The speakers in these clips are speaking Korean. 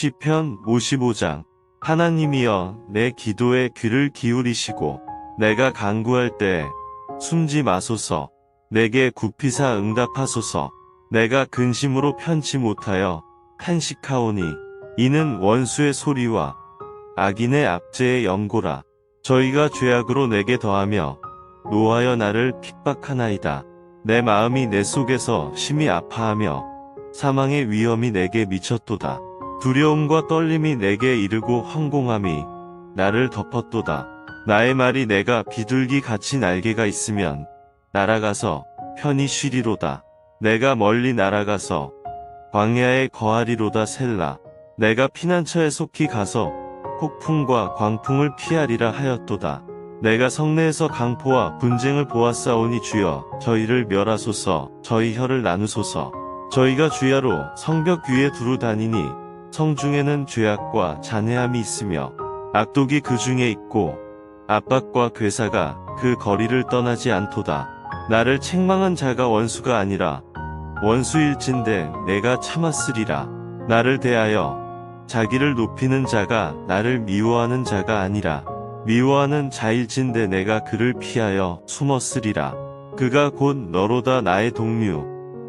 시편 55장. 하나님이여 내 기도에 귀를 기울이시고 내가 간구할 때 숨지 마소서. 내게 굽히사 응답하소서. 내가 근심으로 편치 못하여 탄식하오니 이는 원수의 소리와 악인의 압제의 연고라. 저희가 죄악으로 내게 더하며 노하여 나를 핍박하나이다. 내 마음이 내 속에서 심히 아파하며 사망의 위험이 내게 미쳤도다 두려움과 떨림이 내게 이르고 황공함이 나를 덮었도다. 나의 말이 내가 비둘기 같이 날개가 있으면 날아가서 편히 쉬리로다. 내가 멀리 날아가서 광야에 거하리로다 셀라. 내가 피난처에 속히 가서 폭풍과 광풍을 피하리라 하였도다. 내가 성내에서 강포와 분쟁을 보았사오니 주여 저희를 멸하소서 저희 혀를 나누소서 저희가 주야로 성벽 위에 두루 다니니 성중에는 죄악과 잔해함이 있으며 악독이 그 중에 있고 압박과 괴사가 그 거리를 떠나지 않도다. 나를 책망한 자가 원수가 아니라 원수일진데 내가 참았으리라. 나를 대하여 자기를 높이는 자가 나를 미워하는 자가 아니라 미워하는 자일진데 내가 그를 피하여 숨었으리라. 그가 곧 너로다 나의 동료,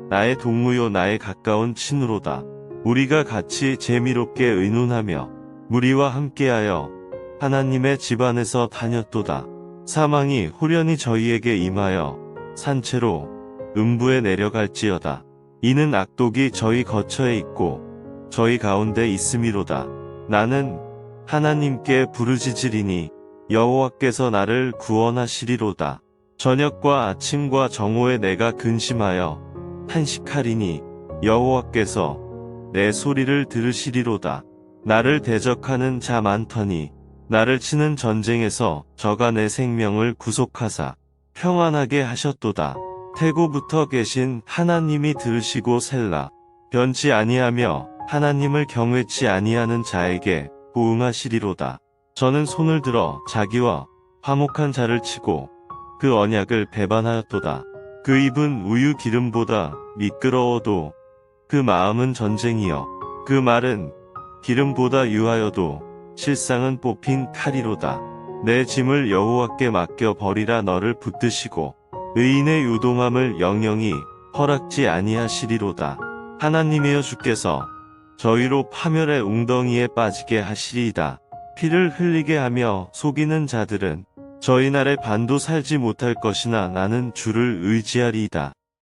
나의 동무요 나의 가까운 친우로다. 우리가 같이 재미롭게 의논하며 무리와 함께하여 하나님의 집안에서 다녔도다. 사망이 후련히 저희에게 임하여 산채로 음부에 내려갈지어다. 이는 악독이 저희 거처에 있고 저희 가운데 있음이로다. 나는 하나님께 부르짖으리니 여호와께서 나를 구원하시리로다. 저녁과 아침과 정오에 내가 근심하여 탄식하리니 여호와께서 내 소리를 들으시리로다. 나를 대적하는 자 많더니 나를 치는 전쟁에서 저가 내 생명을 구속하사 평안하게 하셨도다. 태고부터 계신 하나님이 들으시고 셀라. 변치 아니하며 하나님을 경외치 아니하는 자에게 보응하시리로다. 저는 손을 들어 자기와 화목한 자를 치고 그 언약을 배반하였도다. 그 입은 우유 기름보다 미끄러워도 그 마음은 전쟁이여. 그 말은 기름보다 유하여도 실상은 뽑힌 칼이로다. 내 짐을 여호와께 맡겨 버리라 너를 붙드시고 의인의 유동함을 영영히 허락지 아니하시리로다. 하나님이여 주께서 저희로 파멸의 웅덩이에 빠지게 하시리이다. 피를 흘리게 하며 속이는 자들은 저희 날에 반도 살지 못할 것이나 나는 주를 의지하리이다.